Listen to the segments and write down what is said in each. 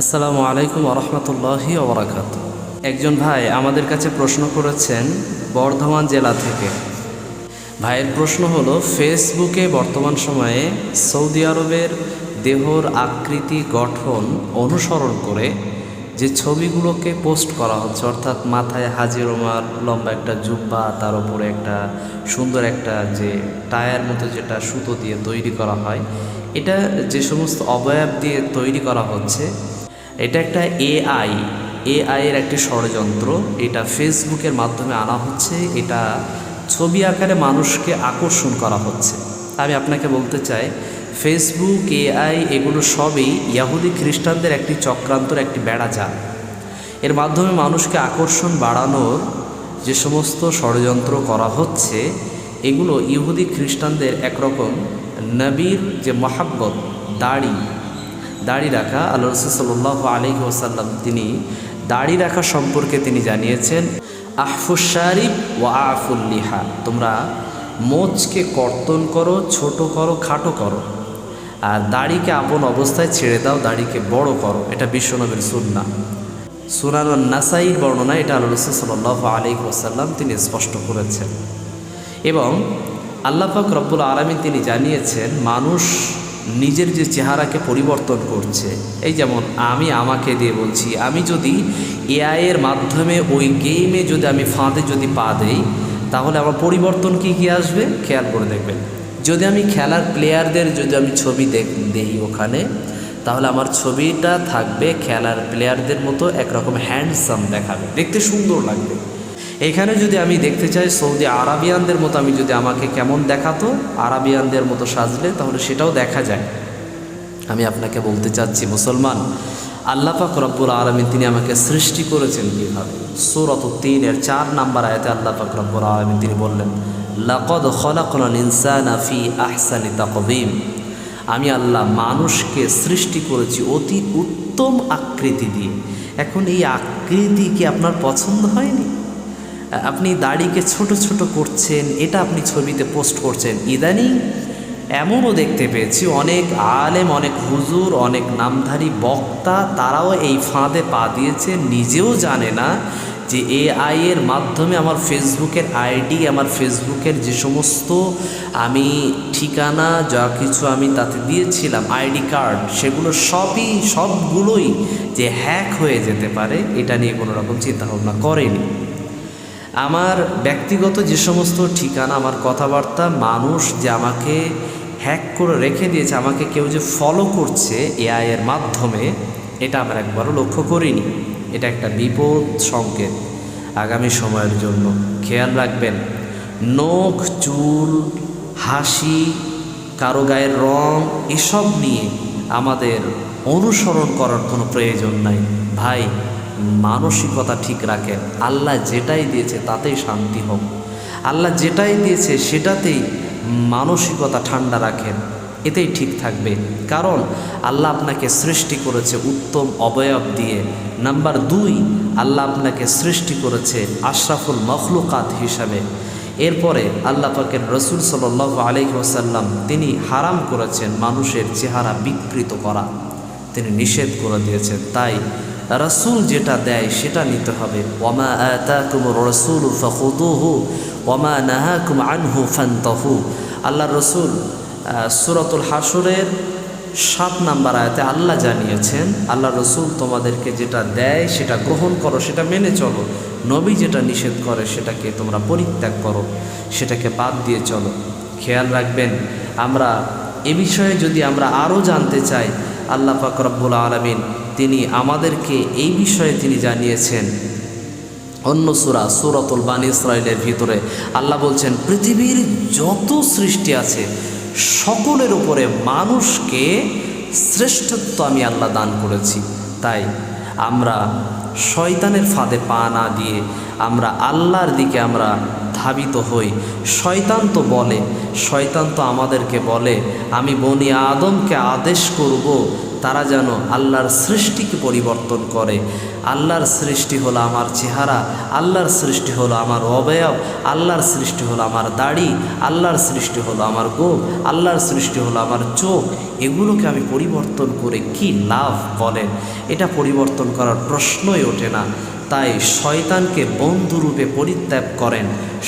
আসসালামু আলাইকুম রহমতুল্লাহি ওবরাকাত। একজন ভাই আমাদের কাছে প্রশ্ন করেছেন বর্ধমান জেলা থেকে। ভাইয়ের প্রশ্ন হলো, ফেসবুকে বর্তমান সময়ে সৌদি আরবের দেহর আকৃতি গঠন অনুসরণ করে যে ছবিগুলোকে পোস্ট করা হচ্ছে, অর্থাৎ মাথায় হাজির ওমার লম্বা একটা জুব্বা, তার উপরে একটা সুন্দর একটা যে টায়ার মতো যেটা সুতো দিয়ে তৈরি করা হয়, এটা যে সমস্ত অবয়ব দিয়ে তৈরি করা হচ্ছে এটা একটা এআই এআই এর একটি ষড়যন্ত্র। এটা ফেসবুকের মাধ্যমে আনা হচ্ছে। এটা ছবি আকারে মানুষকে আকর্ষণ করা হচ্ছে। আমি আপনাকে বলতে চাই ফেসবুক এআই এগুলো সবই ইয়াহুদি খ্রিস্টানদের একটি চক্রান্তর একটি বেড়া জাল। এর মাধ্যমে মানুষকে আকর্ষণ বাড়ানোর যে সমস্ত ষড়যন্ত্র করা হচ্ছে, এগুলো ইহুদি খ্রিস্টানদের একরকম নবীর যে মহাব্বত, দাড়ি দাড়ি রাখা আল্লাহ রসুল সাল্লাহ আলী ওসাল্লাম তিনি দাড়ি রাখা সম্পর্কে তিনি জানিয়েছেন আহফুসারিফ ও আফুল্লিহা তোমরা মোচকে কর্তন করো, ছোট করো, খাটো করো। আর দাড়িকে আপন অবস্থায় ছেড়ে দাও, দাড়িকে বড় করো। এটা বিশ্বনবীর সুন্না সুনান নাসাইর বর্ণনা এটা আল্লাহ রসুল সাল্লাহ আলী ওসাল্লাম তিনি স্পষ্ট করেছেন। এবং আল্লাপাক রব্বুল আলমী তিনি জানিয়েছেন, মানুষ নিজের যে চেহারাকে পরিবর্তন করছে, এই যেমন আমি আমাকে দিয়ে বলছি, আমি যদি এআইয়ের মাধ্যমে ওই গেমে যদি আমি ফাঁদে যদি পা দেই, তাহলে আমার পরিবর্তন কি কি আসবে? খেয়াল করে দেখবেন। যদি আমি খেলার প্লেয়ারদের যদি আমি ছবি দেখ, দেই ওখানে, তাহলে আমার ছবিটা থাকবে খেলার প্লেয়ারদের মতো একরকম হ্যান্ডসাম দেখাবে। দেখতে সুন্দর লাগবে। এখানে যদি আমি দেখতে চাই সৌদি আরাবিয়ানদের মতো আমি যদি আমাকে কেমন দেখাতো আরাবিয়ানদের মতো সাজলে, তাহলে সেটাও দেখা যায়। আমি আপনাকে বলতে চাচ্ছি, মুসলমান আল্লাপাক রব্বুল আলমী তিনি আমাকে সৃষ্টি করেছেন কীভাবে? সুরত তিনের চার নাম্বার আয়তে আল্লাপাক রব্বুল আলমী তিনি বললেন, লাকদ খলাকল ইনসান আফি আহসানি তাকবিম। আমি আল্লাহ মানুষকে সৃষ্টি করেছি অতি উত্তম আকৃতি দিয়ে। এখন এই আকৃতি কি আপনার পছন্দ হয়নি? আপনি দাড়িকে ছোট ছোট করছেন, এটা আপনি ছবিতে পোস্ট করছেন। ইদানিং এমনও দেখতে পেয়েছি, অনেক আলেম, অনেক হুজুর, অনেক নামধারী বক্তা, তারাও এই ফাঁদে পা দিয়েছে। নিজেও জানে না যে এ এর মাধ্যমে আমার ফেসবুকের আইডি, আমার ফেসবুকের যে সমস্ত আমি ঠিকানা, যা কিছু আমি তাতে দিয়েছিলাম, আইডি কার্ড, সেগুলো সবই, সবগুলোই যে হ্যাক হয়ে যেতে পারে, এটা নিয়ে কোনো রকম চিন্তাভাবনা করেনি। আমার ব্যক্তিগত যে সমস্ত ঠিকানা, আমার কথাবার্তা, মানুষ যে আমাকে হ্যাক করে রেখে দিয়েছে, আমাকে কেউ যে ফলো করছে এআইয়ের মাধ্যমে, এটা আমরা একবারও লক্ষ্য করিনি। এটা একটা বিপদ সংকেত আগামী সময়ের জন্য। খেয়াল রাখবেন, নখ, চুল, হাসি, কারও গায়ের রং, এসব নিয়ে আমাদের অনুসরণ করার কোনো প্রয়োজন নাই। ভাই মানসিকতা ঠিক রাখেন আল্লাহ যেটাই দিয়েছে তাতেই শান্তি হোক। আল্লাহ যেটাই দিয়েছে সেটাতেই মানসিকতা ঠান্ডা রাখেন। এতেই ঠিক থাকবে। কারণ আল্লাহ আপনাকে সৃষ্টি করেছে উত্তম অবয়ব দিয়ে। নাম্বার দুই, আল্লাহ আপনাকে সৃষ্টি করেছে আশরাফুল মখলুকাত হিসাবে। এরপরে আল্লাহ পাকের রসুল সাল আলহি ওসাল্লাম তিনি হারাম করেছেন মানুষের চেহারা বিকৃত করা। তিনি নিষেধ করে দিয়েছেন। তাই রসুল যেটা দেয় সেটা নিতে হবে। ওমা আতাকুম রসুল ফখুদুহু, ওমা নাহাকুম আনহু ফান্তহু। আল্লাহ রসুল সুরতুল হাসুরের সাত নাম্বার আয়াতে আল্লাহ জানিয়েছেন আল্লাহ রসুল তোমাদেরকে যেটা দেয় সেটা গ্রহণ করো, সেটা মেনে চলো। নবী যেটা নিষেধ করে সেটাকে তোমরা পরিত্যাগ করো, সেটাকে বাদ দিয়ে চলো। খেয়াল রাখবেন, আমরা এ বিষয়ে যদি আমরা আরও জানতে চাই, আল্লাহ ফাকরব্বুল আলমিন তিনি আমাদেরকে এই বিষয়ে তিনি জানিয়েছেন। অন্য সুরা, সুরতুল বান ইসরায়েলের ভিতরে আল্লাহ বলছেন, পৃথিবীর যত সৃষ্টি আছে, সকলের উপরে মানুষকে শ্রেষ্ঠত্ব আমি আল্লাহ দান করেছি। তাই আমরা শয়তানের ফাঁদে পা না দিয়ে আমরা আল্লাহর দিকে আমরা ধাবিত হই। শয়তান তো বলে, শয়তান তো আমাদেরকে বলে, আমি বনি আদমকে আদেশ করব তারা যেন আল্লাহর সৃষ্টিকে পরিবর্তন করে। আল্লাহর সৃষ্টি হলো আমার চেহারা, আল্লাহর সৃষ্টি হলো আমার অবয়ব, আল্লাহর সৃষ্টি হলো আমার দাড়ি, আল্লাহর সৃষ্টি হলো আমার গোপ আল্লাহর সৃষ্টি হলো আমার চোখ। এগুলোকে আমি পরিবর্তন করে কি লাভ বলেন? এটা পরিবর্তন করার প্রশ্নই ওঠে না। তাই শয়তানকে বন্ধুরূপে পরিত্যাগ করেন,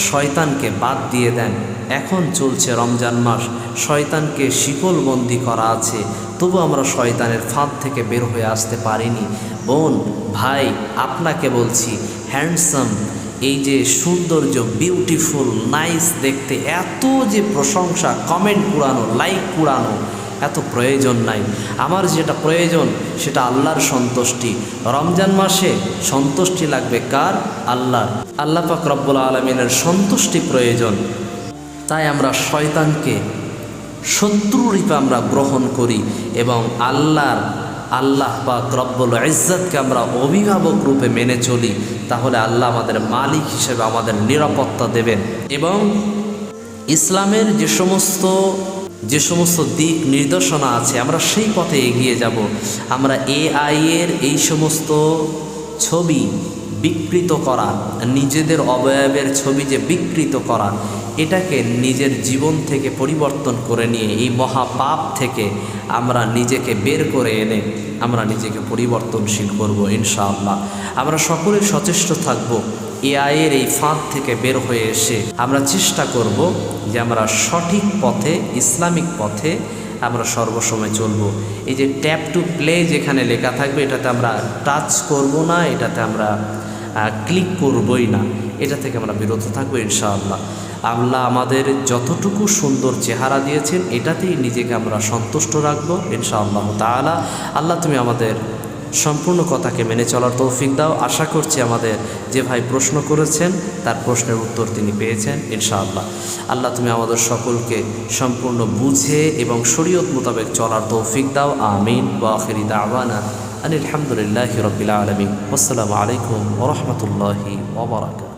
শয়তানকে বাদ দিয়ে দেন। এখন চলছে রমজান মাস, শয়তানকে শিকলবন্দি করা আছে। তবু আমরা শয়তানের ফাঁদ থেকে বের হয়ে আসতে পারিনি। বোন, ভাই, আপনাকে বলছি, হ্যান্ডসাম, এই যে সৌন্দর্য, বিউটিফুল, নাইস দেখতে, এত যে প্রশংসা, কমেন্ট কুড়ানো, লাইক কুড়ানো এত প্রয়োজন নাই। আমার যেটা প্রয়োজন, সেটা আল্লাহর সন্তুষ্টি। রমজান মাসে সন্তুষ্টি লাগবে কার? আল্লাহ আল্লাহ পাক রব্বুল আলমিনের সন্তুষ্টি প্রয়োজন। তাই আমরা শয়তানকে শত্রুরূপে আমরা গ্রহণ করি এবং আল্লাহর, আল্লাহ পাক রব্বুল ইজ্জতকে আমরা অভিভাবক রূপে মেনে চলি। তাহলে আল্লাহ আমাদের মালিক হিসেবে আমাদের নিরাপত্তা দেবেন। এবং ইসলামের যে সমস্ত যে সমস্ত দিক নির্দেশনা আছে, আমরা সেই পথে এগিয়ে যাব। আমরা এআই এর এই সমস্ত ছবি বিকৃত করা, নিজেদের অবয়বের ছবি যে বিকৃত করা, এটাকে নিজের জীবন থেকে পরিবর্তন করে নিয়ে, এই মহাপাপ থেকে আমরা নিজেকে বের করে এনে আমরা নিজেকে পরিবর্তনশীল করব ইনশাআল্লাহ। আমরা সকলে সচেষ্ট থাকব। এআইয়ের এই ফাঁদ থেকে বের হয়ে এসে আমরা চেষ্টা করব যে আমরা সঠিক পথে, ইসলামিক পথে আমরা সর্বসময় চলব। এই যে ট্যাপ টু প্লে যেখানে লেখা থাকবে, এটাতে আমরা টাচ করব না, এটাতে আমরা ক্লিক করবই না। এটা থেকে আমরা বিরত থাকব ইনশাআল্লাহ। আল্লাহ আমাদের যতটুকু সুন্দর চেহারা দিয়েছেন, এটাতেই নিজেকে আমরা সন্তুষ্ট রাখব ইনশাআল্লাহ তাআলা। আল্লাহ তুমি আমাদের সম্পূর্ণ কথাকে মেনে চলার তৌফিক দাও। আশা করছি আমাদের যে ভাই প্রশ্ন করেছেন, তার প্রশ্নের উত্তর তিনি পেয়েছেন, ইনশাআল্লাহ। আল্লাহ তুমি আমাদের সকলকে সম্পূর্ণ বুঝে এবং শরীয়ত মোতাবেক চলার তৌফিক দাও। আমিন। বা আখিরি দাওয়ানা আনিল হামদুলিল্লাহি রাব্বিল আলমিন। আসসালামু আলাইকুম ওরহমতুল্লাহি বারাকাতুহু।